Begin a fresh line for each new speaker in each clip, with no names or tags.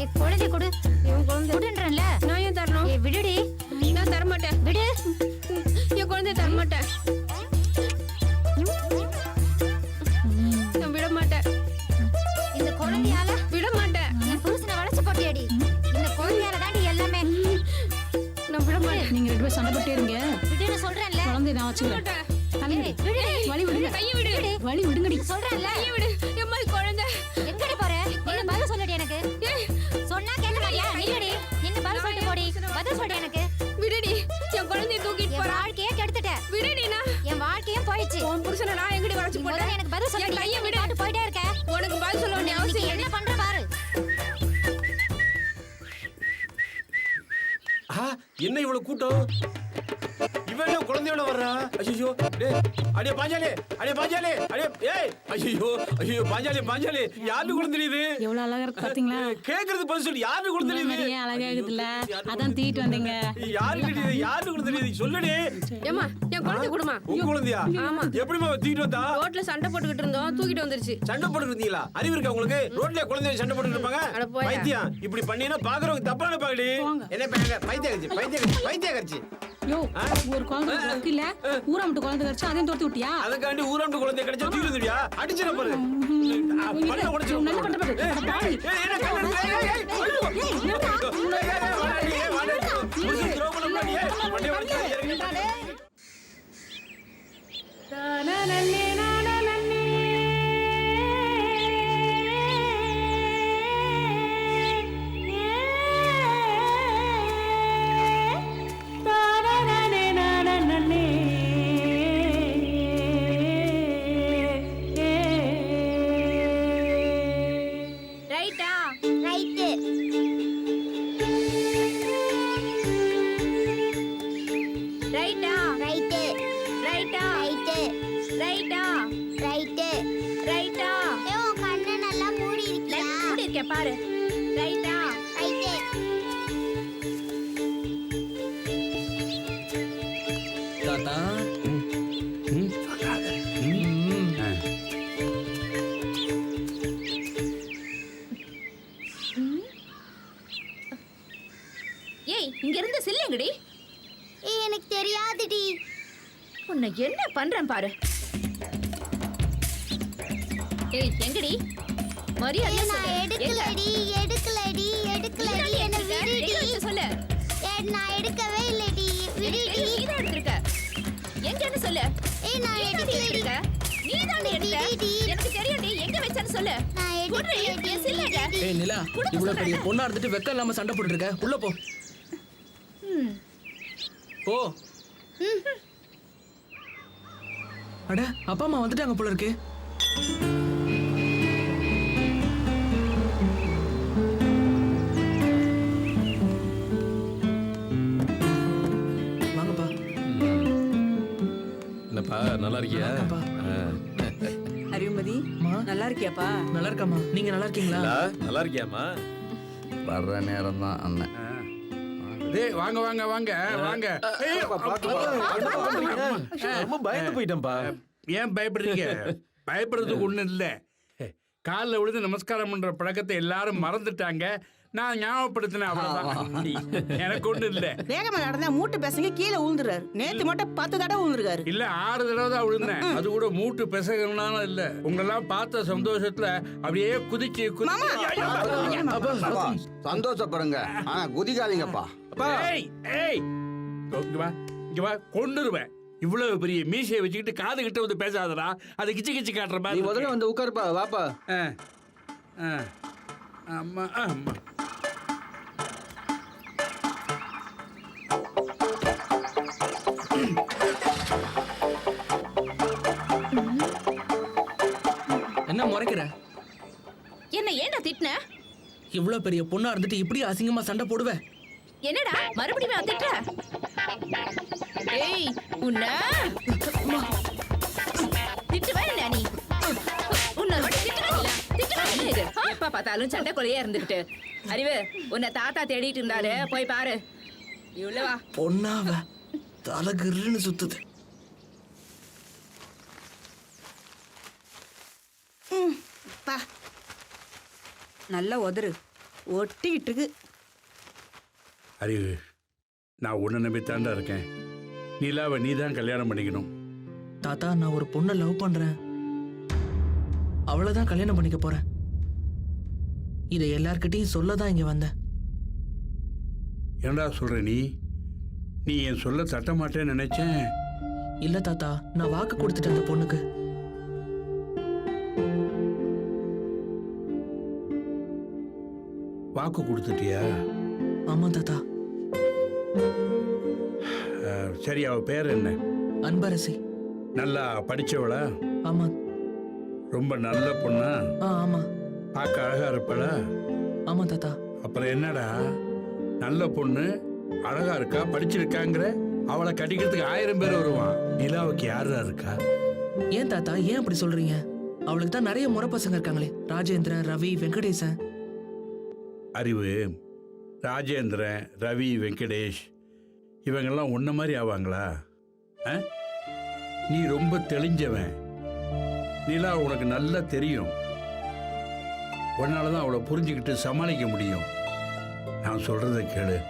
ஏ குழந்தை கொடு.
என் குழந்தை.
கொடுன்றல
நான் ஏன் தரணும்?
ஏ விடுடி.
நான் தர மாட்டேன்
விடு.
என் குழந்தைய தர மாட்டேன் நான் விட மாட்டேன்
இந்த குழந்தையால
விட மாட்டேன்
என் புருஷனை வளைச்சு போட்டியடி. இந்த குழந்தையால தாண்டி எல்லாமே.
நான் விட. மாட்டேன்
நீங்க ரெண்டு பேரும் சண்டை போட்டே இருங்க.
விடுன்னு சொல்றேன்ல.
குழந்தை நான் வச்சுக்கிறேன். வழி விடுங்க
கையை விடு.
வழி விடுங்கடி.
சொல்றேன்ல.
கையை விடு.
இவ்வளவு கூட்டம்? வர்றா ஐயோ டேய் அடே பாஞ்சாலி அடே பாஞ்சாலி அடே ஏய் ஐயோ ஐயோ பாஞ்சாலி பாஞ்சாலி யாரு குழந்தை இது
எவ்வளவு அழகா இருக்கு பாத்தீங்களா?
கேக்குறது பதில் சொல்லு யாரு குழந்தை இது
மாதிரியே அழகா இருக்குதுல்ல அதான் தீட்டு வந்தீங்க.
யாரு இது யாரு குழந்தை இது சொல்லுடி.
ஏம்மா என் குழந்தை கொடுமா.
உங்க குழந்தையா?
ஆமா.
எப்படிமா தூக்கிட்டு வந்தா?
ரோட்ல சண்டை போட்டுக்கிட்டு இருந்தோம் தூக்கிட்டு வந்துருச்சு.
சண்டை போட்டுட்டு இருந்தீங்களா? அறிவு இருக்கா உங்களுக்கு? ரோட்ல குழந்தைய சண்டை போட்டுட்டு இருப்பாங்க?
அட போயா.
பைத்தியம். இப்படி பண்ணீங்கன்னா பாக்குறவங்க தப்பா நினைப்பாங்கடி என்ன பாங்க பைத்தியம் பைத்தியம் பைத்தியம் கட்சி
யோ ஒரு குழந்தை இருக்கு இல்ல குழந்தை கடிச்சு அதையும் துரத்தி விட்டியா
அதுக்காண்டி ஊராண்டு குழந்தை கிடைச்சா அடிச்சிட பாரு உடைச்சு
நல்ல பாரு.
ஏய், என்ன
பண்றேன் பாரு. ஏய் எங்கடி? மரியாதை
ஏய் நான் எடுக்கலடி எடுக்கலடி எடுக்கலடி என்ன விடுடி.
சொல்லு?
நான் எடுக்கவே இல்லடி. விடுடி.
நீதான் எடுத்திருக்க. எங்கன்னு சொல்லு.
ஏய் நான் எடுக்கலடி.
எடுத்திருக்க. நீதான் எடுத்த. எனக்கு தெரியும்டி எங்க வச்சேன்னு சொல்லு.
நான் எடுக்கலடி.
சில்லுங்க.
ஏய் நிலா இவ்வளவு பெரிய. பொண்ணா இருந்துட்டு வெக்கம் இல்லாம சண்டை போட்டுட்டு இருக்க? உள்ள போ. போ. அட அப்பா அம்மா வந்துட்டாங்க போல இருக்கு. வாங்கப்பா.
என்னப்பா நல்லா இருக்கியா?
வணக்கம்ப்பா.
அறிவுமதி
அம்மா.
நல்லா இருக்கியாப்பா?
நல்லா இருக்காம்மா. நீங்க நல்லா இருக்கீங்களா?
நல்லா இருக்கியாம்மா?
வர்ற நேரம் தான் அண்ணன்
டேய் வாங்க வாங்க வாங்க வாங்க.
ரொம்ப பயந்து போயிட்டேன்ப்பா.
ஏன் பயப்படுறீங்க? பயப்படுறதுக்கு ஒண்ணும் இல்ல. காலில் விழுந்து நமஸ்காரம் பண்ற பழக்கத்தை எல்லாரும் மறந்துட்டாங்க. நான் ஞாபகப்படுத்தினேன் அவ்வளவுதான். எனக்கு ஒண்ணும் இல்ல.
வேகமா நடந்தா மூட்டு பசங்க கீழே விழுந்துறாரு நேத்து மட்டும் பத்து தடவை விழுந்துருக்காரு
இல்ல ஆறு தடவை தான் விழுந்தேன் அது கூட மூட்டு பிசகனாலும் இல்ல. உங்களெல்லாம் பார்த்த சந்தோஷத்துல அப்படியே குதிச்சு
சந்தோஷப்படுங்க. ஆனா குதிக்காதீங்கப்பா.
ஏய் ஏய். இங்க வா இங்க வா கொண்டுருவேன் இவ்வளவு பெரிய மீசையை வச்சுக்கிட்டு காது கிட்ட வந்து பேசாதடா. அதை கிச்சு கிச்சு காட்டுற
நீ
மாதிரி
முதல்ல
இருக்கு.
வந்து உட்காருப்பா வாப்பா.
ஆ, ஆ. ஆமா ஆமா
என்ன முறைக்கிற?
என்ன ஏன்டா திட்டின?
இவ்வளவு பெரிய பொண்ணா இருந்துட்டு இப்படி அசிங்கமா சண்டை போடுவ?
என்னடா? மறுபடியும் திட்ட ஏய் உன்ன? திட்டுவா இல்ல நீ? உன்னை எப்ப பார்த்தாலும் சண்டை கொலையா இருந்துகிட்டு. அறிவு உன்னை தாத்தா தேடிட்டு இருந்தாரு. போய் பாரு. இவ்வளவா
பொண்ணாவ தலகிருன்னு சுத்துது.
பா. நல்ல உதறு. ஒட்டிக்கிட்டு இருக்கு.
அறிவு நான் உன்னை நம்பித்தாண்டா இருக்கேன். நிலாவை நீ தான் கல்யாணம் பண்ணிக்கணும்.
தாத்தா நான் ஒரு பொண்ணை லவ் பண்றேன். அவளை தான் கல்யாணம் பண்ணிக்க போறேன். இதை எல்லார்கிட்டயும் சொல்ல தான் இங்க வந்தேன்.
என்னடா சொல்ற நீ? நீ என் சொல்ல தட்ட மாட்டேன்னு நினைச்சேன்.
இல்ல தாத்தா நான் வாக்கு கொடுத்துட்டேன் அந்த பொண்ணுக்கு.
வாக்கு கொடுத்துட்டியா?
ஆமா தாத்தா.
அஹ், சரி அவ பேர் என்ன?
அன்பரசி.
நல்லா படிச்சவளா?
ஆமா
ரொம்ப நல்ல பொண்ணா?
ஆ ஆமா
பார்க்க அழகா இருப்பளா?
ஆமா தாத்தா.
அப்புறம் என்னடா? நல்ல பொண்ணு அழகா இருக்கா? படிச்சிருக்காங்கிற? அவளை கட்டிக்கிறதுக்கு ஆயிரம் பேர் வருவான். நிலாவுக்கு யாரா இருக்கா?
ஏன் தாத்தா ஏன் அப்படி சொல்றீங்க? அவளுக்கு தான் நிறைய முறை பசங்க இருக்காங்களே. ராஜேந்திரன் ரவி வெங்கடேசன்.
அறிவு. ராஜேந்திரன் ரவி வெங்கடேஷ் இவங்கெல்லாம் உன்ன மாதிரி ஆவாங்களா? நீ ரொம்ப தெளிஞ்சவன். நிலா உனக்கு நல்லா தெரியும். உன்னால தான் அவளை புரிஞ்சுக்கிட்டு சமாளிக்க முடியும். நான் சொல்றதை கேளு.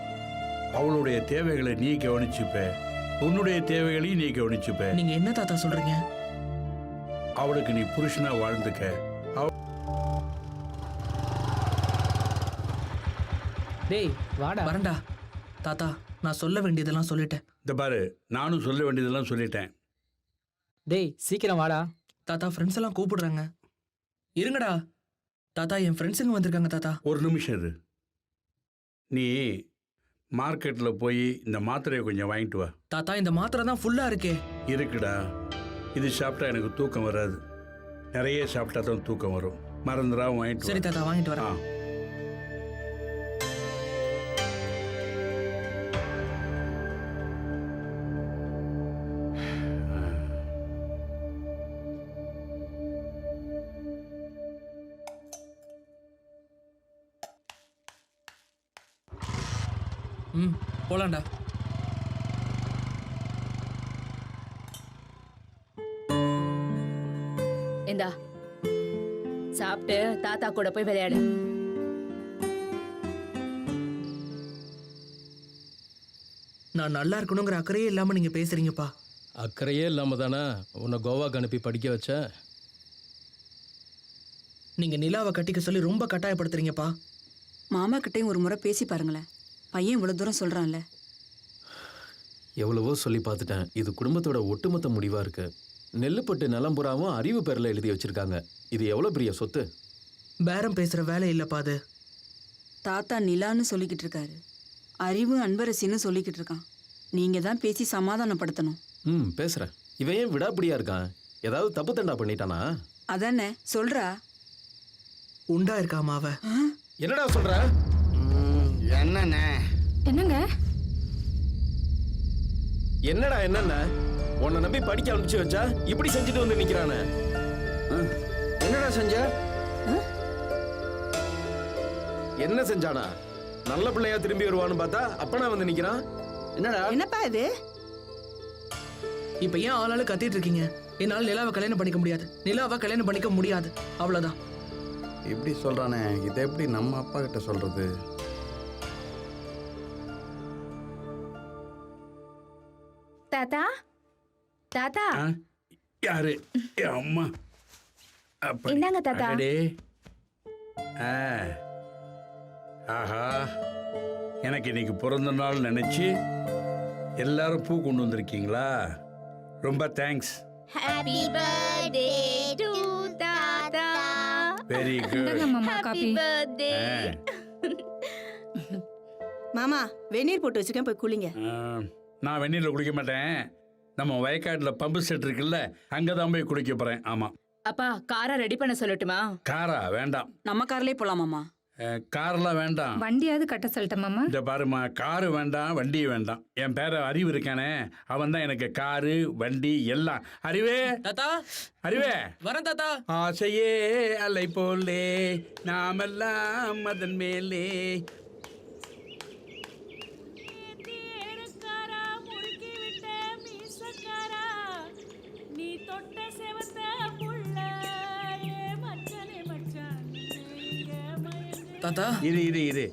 அவளுடைய தேவைகளை நீ கவனிச்சுப்ப. உன்னுடைய தேவைகளையும் நீ கவனிச்சுப்ப.
நீங்க என்ன தாத்தா சொல்றீங்க?
அவளுக்கு நீ புருஷனா வாழ்ந்துக்க. அவ-
டேய் வாடா.
வரண்டா. தாத்தா நான் சொல்ல வேண்டியதெல்லாம் சொல்லிட்டேன்.
இந்த பாரு நானும் சொல்ல வேண்டியதெல்லாம் சொல்லிட்டேன்.
டேய் சீக்கிரம் வாடா.
தாத்தா ஃப்ரெண்ட்ஸ் எல்லாம் கூப்பிடுறாங்க. இருங்கடா. தாத்தா என் ஃப்ரெண்ட்ஸுங்க வந்திருக்காங்க தாத்தா?
ஒரு நிமிஷம் இரு. நீ மார்க்கெட்டில் போய் இந்த மாத்திரையை கொஞ்சம் வாங்கிட்டு வா.
தாத்தா இந்த மாத்திரை தான் ஃபுல்லா இருக்கே.
இருக்குடா. இது சாப்பிட்டா எனக்கு தூக்கம் வராது. நிறைய சாப்பிட்டா தான் தூக்கம் வரும். மறந்துடாம வாங்கிட்டு
சரி. தாத்தா வாங்கிட்டு வரேன். ம் போலாம்டா.
இந்தா சாப்பிட்டு தாத்தா கூட போய் விளையாடு.
நான் நல்லா இருக்கணுங்கிற அக்கறையே இல்லாம நீங்க பேசுறீங்கப்பா.
அக்கறையே இல்லாம தானே? உன்னை கோவாக்கு அனுப்பி படிக்க வச்சேன்
நீங்க நிலாவை கட்டிக்க சொல்லி ரொம்ப கட்டாயப்படுத்துறீங்கப்பா.
மாமா கிட்டயும் ஒரு முறை பேசி பாருங்களேன். பையன் இவ்வளவு தூரம் சொல்றான்ல.
எவ்வளவோ சொல்லி பார்த்துட்டேன். இது குடும்பத்தோட ஒட்டுமொத்த முடிவா இருக்கு. நெல்லுப்பட்டு நிலம்புறாவும் அறிவு பேர்ல எழுதி வச்சிருக்காங்க. இது எவ்வளவு பெரிய சொத்து?
பேரம் பேசுற வேலை இல்லப்பா அது
தாத்தா நிலான்னு சொல்லிக்கிட்டு இருக்காரு. அறிவு அன்பரசின்னு சொல்லிக்கிட்டு இருக்கான். நீங்க தான் பேசி சமாதானப்படுத்தணும்.
ம் பேசுறேன். இவன் ஏன் விடாப்பிடியா இருக்கான்? ஏதாவது தப்பு தண்டா பண்ணிட்டானா?
அதானே சொல்றா.
உண்டா இருக்காமா அவ
என்னடா சொல்ற?
ம், என்னண்ணே?
என்னங்க?
என்னடா என்னென்ன உன்னை நம்பி படிக்க அனுப்பிச்சு வச்சா இப்படி செஞ்சுட்டு வந்து நிக்கிறானே.
என்னடா செஞ்ச?
என்ன செஞ்சானா? நல்ல பிள்ளையா திரும்பி வருவான்னு பார்த்தா அப்பனா வந்து நிக்கிறான்?
என்னடா?
என்னப்பா இது?
இப்ப ஏன் ஆளாளு கத்திட்டு இருக்கீங்க? என்னால நிலாவை கல்யாணம் பண்ணிக்க முடியாது. நிலாவை கல்யாணம் பண்ணிக்க முடியாது. அவ்வளவுதான்.
இப்படி சொல்றானே இதை எப்படி நம்ம அப்பா கிட்ட சொல்றது?
தாத்தா? தாத்தா?
ஆ? யாரு? அம்மா.
இந்தாங்க தாத்தா.
ஆஹா. எனக்கு இன்னைக்கு பிறந்த நாள் நினைச்சு எல்லாரும் பூ கொண்டு வந்திருக்கீங்களா? ரொம்ப தேங்க்ஸ்.
ஹாப்பி பர்த்டே டு தாத்தா.
வெரி குட்
மாமா காப்பி
பர்த்டே
மாமா வெந்நீர் போட்டு வச்சிருக்கேன் போய் குளிங்க.
நான் வெந்நீரில் குளிக்க மாட்டேன். நம்ம வயக்காட்டில் பம்பு செட் இருக்குல்ல அங்கே தான் போய் குளிக்க போகிறேன் ஆமாம்
அப்பா காரை ரெடி பண்ண சொல்லட்டுமா?
காரா வேண்டாம்.
நம்ம கார்லயே போலாமாமா
அஹ், காரெல்லாம் வேண்டாம்.
வண்டியாவது கட்ட சொல்லட்டேன் மாமா.
இந்த பாருமா காரு வேண்டாம் வண்டி வேண்டாம். என் பேர அறிவு இருக்கானே அவன் தான் எனக்கு காரு வண்டி எல்லாம். அறிவே?
தாத்தா?
அறிவே?
வரேன் தாத்தா.
ஆசையே அலை போலே நாமெல்லாம் அதன் மேலே.
தாத்தா.
இரு இரு இரு.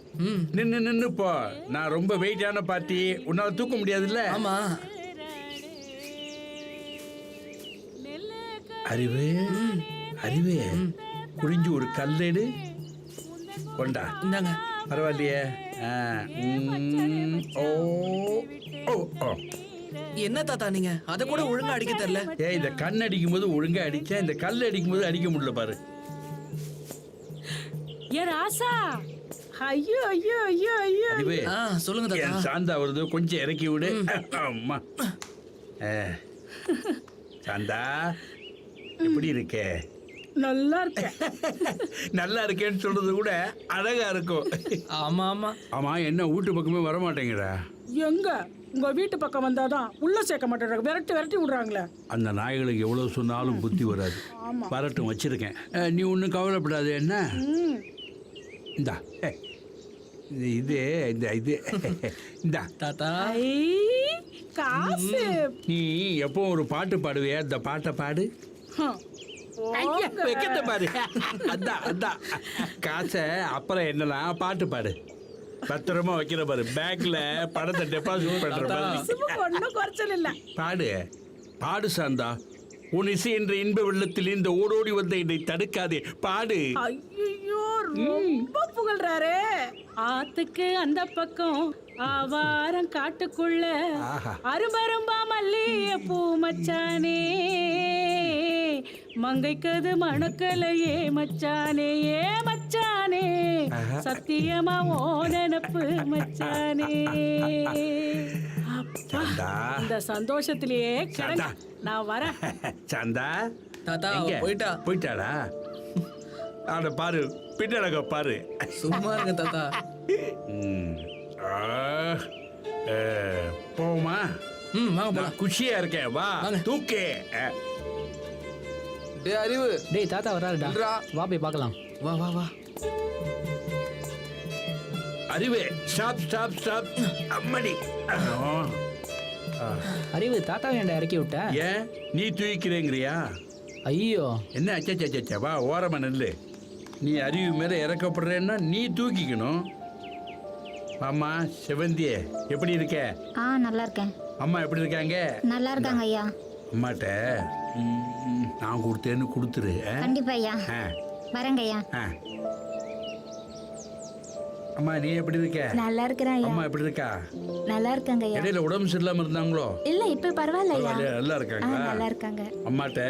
நின்னு நின்னு போ. நான் ரொம்ப வெயிட்டான பார்ட்டி உன்னால தூக்க முடியாதுல்ல?
ஆமா.
அறிவு? அறிவு? குடிஞ்சு ஒரு கல்லெடு கொண்டா.
இந்தாங்க.
பரவாயில்லையே. ஓ ஓ ஓ.
என்ன தாத்தா நீங்க? அத கூட ஒழுங்கா அடிக்க தெரியல.
ஏ இந்த கண் அடிக்கும் போது ஒழுங்கா அடிச்சேன் இந்த கல் அடிக்கும் போது அடிக்க முடியல பாரு.
ஏ ராசா! ஐயோ ஐயோ ஐயோ ஐயோ
அறிவு
ஆ சொல்லுங்க
என்
தாத்தா
சாந்தா வருது கொஞ்சம் இறக்கி விடு. அம்மா. ஆ. சாந்தா எப்படி இருக்கே?
நல்லா இருக்க
நல்லா இருக்கேன்னு சொல்றது கூட அழகா இருக்கும்.
ஆமா ஆமா.
ஆமா என்ன வீட்டு பக்கமே வர மாட்டேங்கிறா
எங்க? உங்க வீட்டு பக்கம் வந்தாதான் உள்ள சேர்க்க மாட்டேறாங்க விரட்டி விரட்டி விடுறாங்களே.
அந்த நாய்களுக்கு எவ்வளவு சொன்னாலும் புத்தி வராது. வரட்டும் வச்சிருக்கேன். அஹ், நீ ஒன்றும் கவலைப்படாது என்ன?
ம்.
இந்தா. இது இது இந்த இது. இந்தா.
தாத்தா.
காசு.
நீ எப்போ ஒரு பாட்டு பாடுவியா? இந்த பாட்டை பாடு. வைக்கத்த பாரு. அதான் அதான் காசை அப்புறம் என்னலாம் பாட்டு பாடு. பத்திரமா வைக்கிற பாரு. பேங்க்ல பணத்தை டெபாசிட் பண்ற
குறைச்சல் இல்ல.
பாடு. பாடு சாந்தா. உன் இசை என்ற இன்ப வெள்ளத்தில் இந்த ஓடோடி வந்த என்னை தடுக்காதே. பாடு.
ஐயோ ரொம்ப புகழ்றாரே. ஆத்துக்கு அந்த பக்கம் ஆவாரம் காட்டுக்குள்ள. அரும்பரும்பா மல்லிய பூ மச்சானே. மங்கைக்கது மணக்கலையே மச்சானே. ஏ மச்சானே. சத்தியமா ஓ நினப்பு மச்சானே. அப்பா இந்த சந்தோஷத்திலேயே. நான் வரேன்.
சாந்தா.
தாத்தா? போயிட்டா.
போயிட்டாடா அவனை பாரு பின்னழக பாரு.
சும்மா இருங்க தாத்தா.
ம். ஆ, ஏ, போமா
ம் வாங்க போலாம்
குஷியா இருக்கேன் வா. தூக்கே.
டேய் அறிவு. டேய் தாத்தா வராருடா வா போய் பார்க்கலாம்.
வா வா வா.
Arivu stop stop stop. அம்மடி. ஆ,
அறிவு தாத்தா ஏன்டா இறக்கி விட்ட?
ஏன்? நீ தூக்கிறேங்கிறியா
ஐயோ.
என்ன? அச்சச்சச்சா வா ஓரமா நெல்லு. நீ அறிவு மேல இறக்கப்படுறேன்னா நீ தூக்கிக்கணும். ஆமா செவந்தியே எப்படி இருக்க?
ஆ நல்லா இருக்கேன்.
அம்மா எப்படி இருக்காங்க?
நல்லா இருக்காங்க ஐயா.
அம்மாட்ட நான் கொடுத்தேன்னு கொடுத்துரு?
கண்டிப்பா ஐயா.
ஆ,
வரேங்க ஐயா.
ஆ. அம்மா நீ எப்படி இருக்க?
நல்லா இருக்கிறேன் ஐயா.
அம்மா எப்படி இருக்கா?
நல்லா இருக்காங்க ஐயா.
இடையில உடம்பு சரியில்லாம இருந்தாங்களோ?
இல்ல இப்ப பரவாயில்ல ஐயா?
நல்லா
ஆ
இருக்காங்களா
நல்லா இருக்காங்க.
அம்மாட்ட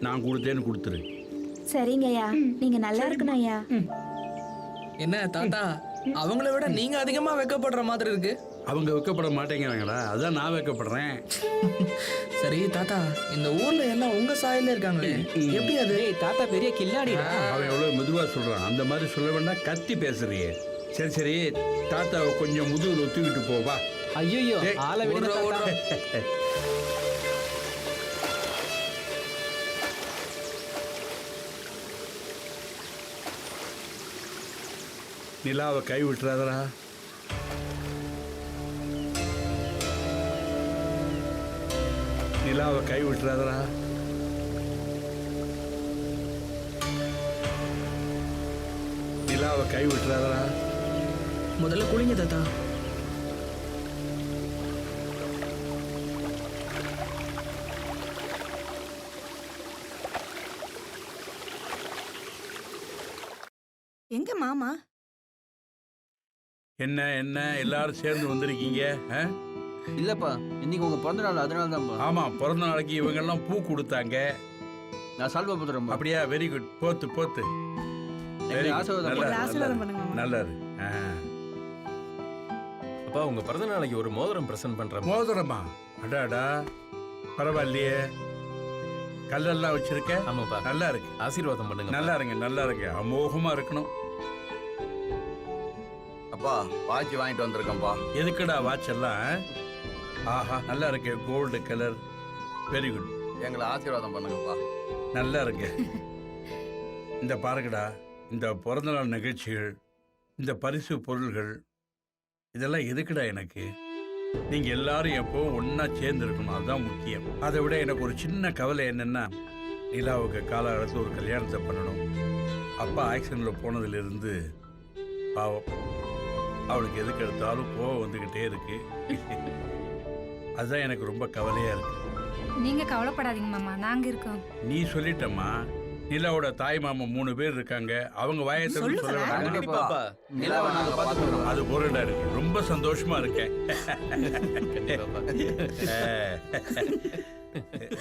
நான் கொடுத்தேன்னு கொடுத்துரு.
சரிங்க ஐயா நீங்க நல்லா இருக்கணும் ஐயா
என்ன தாத்தா? அவங்கள விட நீங்க அதிகமா வெக்கப்படுற மாதிரி இருக்கு.
அவங்க வைக்கப்பட மாட்டேங்கிறாங்களா? அதான் நான் வைக்கப்படுறேன்.
சரி தாத்தா இந்த ஊர்ல எல்லாம் உங்க சாயல்ல இருக்காங்களே? எப்படி அது?
டேய் தாத்தா பெரிய கில்லாடிடா.
அவன் எவ்வளவு மெதுவா சொல்றான். அந்த மாதிரி சொல்ல வேண்டாம் கத்தி பேசுறியே. சரி சரி தாத்தாவை கொஞ்சம் முதுகுல தூக்கிட்டு போ வா.
ஐயோ ஆளை விடுங்க
நிலாவை கை விட்டுறாதடா. நிலாவை கை விட்டுறாதடா. நிலாவை கை விட்டுறாதடா.
முதல்ல குளிங்க தாத்தா.
எங்க மாமா?
என்ன என்ன எல்லாரும் சேர்ந்து வந்திருக்கீங்க ஆ?
இல்லப்பா இன்னைக்கு உங்க பிறந்த நாள் அதனால தான்ப்பா
ஆமா பிறந்த நாளைக்கு இவங்க எல்லாம் பூ கொடுத்தாங்க.
நான் சால்வா பத்திரம்
அப்படியா வெரி குட் போத்து போத்து. Very good.
ஆசீர்வாதம்
நல்லா
எங்களை
இரு,
ஆசீர்வாதம்
நல்லா
பண்ணுங்க.
இரு.
மாமா.
நல்லா இரு. ஆ.
அப்பா உங்க பிறந்த நாளைக்கு ஒரு மோதிரம் பிரசன்ட் பண்றேன்
மோதிரமா? அடாடா. பரவாயில்லையே. கல்லெல்லாம் வச்சிருக்க?
ஆமாப்பா.
நல்லா இருக்கு.
ஆசீர்வாதம் பண்ணுங்க
நல்லா இருங்க நல்லா இருங்க. அமோகமா இருக்கணும்.
அப்பா வாட்ச் வாங்கிட்டு வந்திருக்கேன்ப்பா.
எதுக்குடா வாட்ச் எல்லாம்? ஆஹா நல்லா இருக்கு கோல்டு கலர் வெரி குட்
எங்களை ஆசீர்வாதம் பண்ணுங்கப்பா.
நல்லா இருக்கு. இந்த பாருங்கடா இந்த பிறந்தநாள் நிகழ்ச்சிகள் இந்த பரிசு பொருள்கள் இதெல்லாம் எதுக்குடா எனக்கு? நீங்க எல்லாரும் எப்போ ஒண்ணா சேர்ந்து இருக்கணும் அதுதான் முக்கியம். அதை விட எனக்கு ஒரு சின்ன கவலை என்னன்னா நிலாவுக்கு கால அளத்து ஒரு கல்யாணத்தை பண்ணணும். அப்பா ஆக்சிடென்ட்ல போனதுல இருந்து பாவம். அவளுக்கு எதுக்கு எடுத்தாலும் கோவம் வந்துக்கிட்டே இருக்கு. அதுதான் எனக்கு ரொம்ப கவலையா இருக்கு.
நீங்க கவலைப்படாதீங்க மாமா நாங்க இருக்கோம்.
நீ சொல்லிட்டம்மா நிலாவோட தாய் மாமா மூணு பேர் இருக்காங்க அவங்க வாயத்தை
சொல்லு
பாத்துக்கிறோம்
அது பொருளா இருக்கு. ரொம்ப சந்தோஷமா இருக்கேன்.